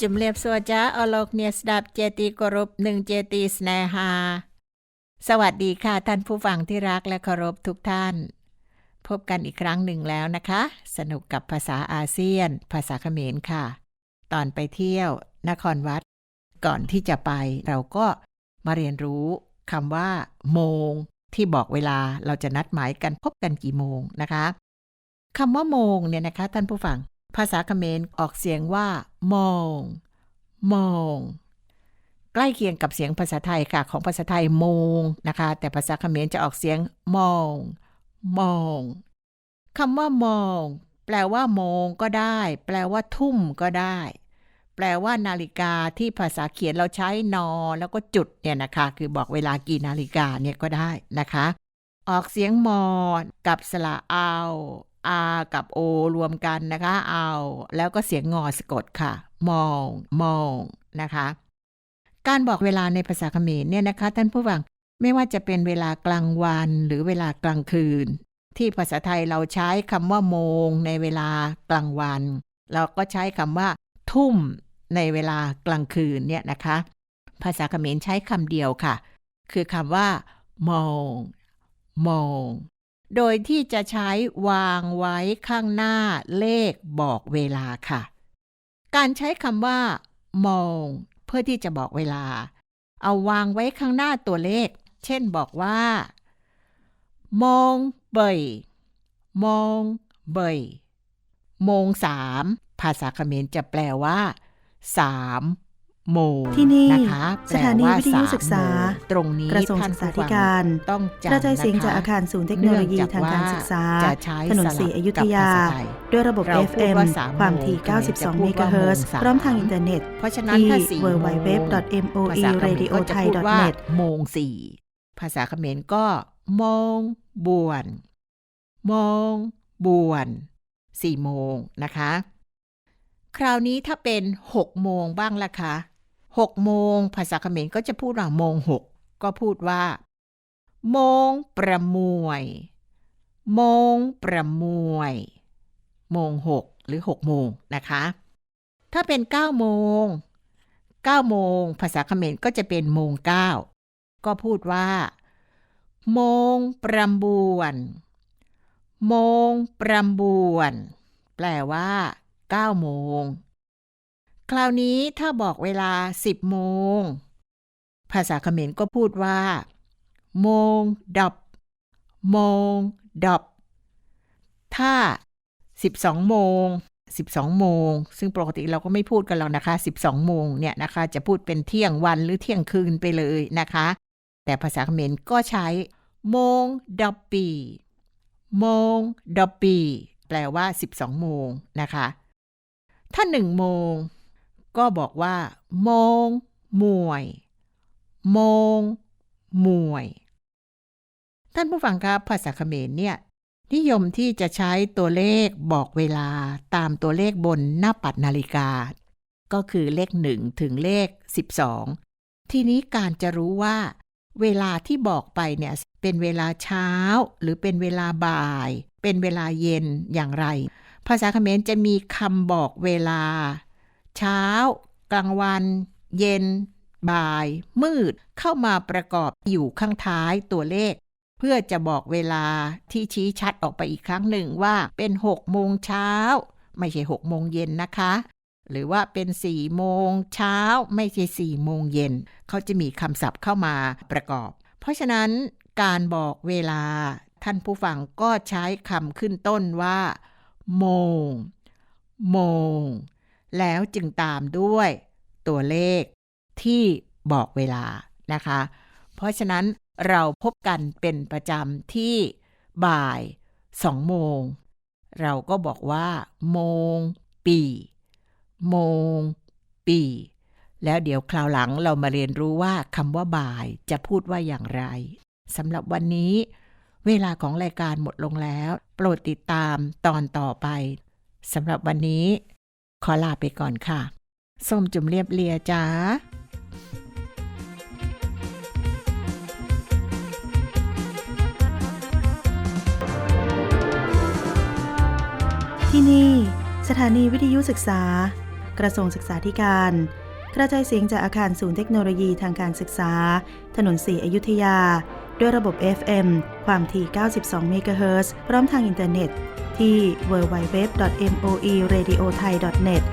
จมเรียบสวจ้าอโลกเนียสดับเจตีกรุปหนึ่งเจตีสเนฮาสวัสดีค่ะท่านผู้ฟังที่รักและเคารพทุกท่าน พบกันอีกครั้งหนึ่งแล้วนะคะ สนุกกับภาษาอาเซียน ภาษาเขมรค่ะ ตอนไปเที่ยว นครวัด ก่อนที่จะไปเราก็มาเรียนรู้คำว่า โมง ที่บอกเวลาเราจะนัดหมายกันพบกันกี่โมงนะคะคำว่าโมงเนี่ยนะคะ ท่านผู้ฟัง ภาษาเขมรออกเสียงว่า มอง มอง ใกล้เคียงกับเสียงภาษาไทยค่ะ ของภาษาไทยมงนะคะ แต่ภาษาเขมรจะออกเสียงมอง มองคำว่ามอง แปลว่าโมงก็ได้ แปลว่าทุ่มก็ได้ แปลว่านาฬิกาที่ภาษาเขียนเราใช้นอ แล้วก็จุดเนี่ยนะคะ คือบอกเวลากี่นาฬิกาเนี่ยก็ได้นะคะ ออกเสียงมอกับสระเอา อากับโอรวมกันนะคะเอาแล้วก็เสียงงอสะกดค่ะ มอง มอง นะคะ การบอกเวลาในภาษาเขมรเนี่ยนะคะ ท่านผู้ฟังไม่ว่าจะเป็นเวลากลางวันหรือเวลากลางคืน ที่ภาษาไทยเราใช้คำว่าโมง ในเวลากลางวัน เราก็ใช้คำว่า ทุ่ม ในเวลากลางคืนเนี่ยนะคะ ภาษาเขมรใช้คำเดียวค่ะ คือคำว่า มอง มอง โดยที่จะใช้วางไว้ข้างหน้าเลขบอกเวลาค่ะ การใช้คำว่า มอง เพื่อที่จะบอกเวลา เอาวางไว้ข้างหน้าตัวเลข เช่นบอกว่า มองเบยมองเบยโมงสามภาษาเขมรจะแปลว่าสาม โมงที่นี่นะคะสถานีวิทยุศึกษาแปลว่สมโมงตรงนี้กระทรวงท่านศึกษาผู้ธิฟังการต้องจำกระจายเสียงนะคะจากอาคารศูนย์เทคโนโลยีทางการศึกษาจะใช้ถนนสีอยุธยากับภษไทยด้วยระบบเราพูด FM ว่าสามความถี่โมงเขมรจะ92พูเมดกะว่าเฮิรตซ์โมงสามพร้อมทางอินเทอร์เน็ตเพราะฉะนั้นที่ถ้าสี่โมงภาษาเขมรก็จะพูดว่า www.moeradiothai.net โมงสี่ภาษาเขมรก็โมงบวนโมงบวนสี่โมงนะคะ คราวนี้ถ้าเป็นหกโมงบ้างล่ะคะ หกโมง ภาษาเขมรก็จะพูดว่าโมงหกก็พูดว่า โมงประมวย โมงประมวย โมงหกหรือหกโมงนะคะ ถ้าเป็นเก้าโมงเก้าโมง ภาษาเขมรก็จะเป็นโมงเก้าก็พูดว่า โมงประบวนโมงประบวน แปลว่าเก้าโมง คราวนี้ถ้าบอกเวลาสิบโมง ภาษาเขมรก็พูดว่า โมงดับ โมงดับ ถ้า 12 โมง 12 โมง ซึ่งปกติเราก็ไม่พูดกันหรอกนะคะ 12 โมงเนี่ยนะคะ จะพูดเป็นเที่ยงวันหรือเที่ยงคืนไปเลยนะคะ แต่ภาษาเขมรก็ใช้ โมงดับปีโมงดับปีแปลว่า 12 โมงนะคะ ถ้า 1 โมง ก็บอกว่าโมงมวยโมงมวย ท่านผู้ฟังครับภาษาเขมรเนี่ย นิยมที่จะใช้ตัวเลขบอกเวลาตามตัวเลขบนหน้าปัดนาฬิกา ก็คือเลข 1 ถึงเลข 12 ทีนี้การจะรู้ว่า เวลาที่บอกไปเนี่ย เป็นเวลาเช้า หรือเป็นเวลาบ่าย เป็นเวลาเย็นอย่างไร ภาษาเขมรจะมีคำบอกเวลา เช้า กลางวัน เย็น บ่าย มืด เข้ามาประกอบอยู่ข้างท้ายตัวเลข เพื่อจะบอกเวลาที่ชี้ชัดออกไปอีกครั้งหนึ่งว่าเป็น6โมงเช้า ไม่ใช่6โมงเย็นนะคะหรือว่าเป็น4โมงเช้าไม่ใช่4โมงเย็น เขาจะมีคำศัพท์เข้ามาประกอบ เพราะฉะนั้นการบอกเวลา ท่านผู้ฟังก็ใช้คำขึ้นต้นว่า โมง โมง แล้วจึงตามด้วยตัวเลขที่บอกเวลานะคะ เพราะฉะนั้นเราพบกันเป็นประจำที่บ่ายสองโมง เราก็บอกว่า โมง ปี โมง ปี แล้วเดี๋ยวคราวหลังเรามาเรียนรู้ว่าคำว่าบ่ายจะพูดว่าอย่างไรสำหรับวันนี้ เวลาของรายการหมดลงแล้ว โปรดติดตามตอนต่อไปสำหรับวันนี้ ขอลาไปก่อนค่ะ ส้มจุ่มเรียบเลียจ้าที่นี่ สถานีวิทยุศึกษา กระทรวงศึกษาธิการ กระจายเสียงจากอาคารศูนย์เทคโนโลยีทางการศึกษา ถนนสีอยุธยา ด้วยระบบ FM ความถี่ 92 เมกะเฮิรตซ์พร้อมทางอินเทอร์เน็ต ที่ www.moeradiothai.net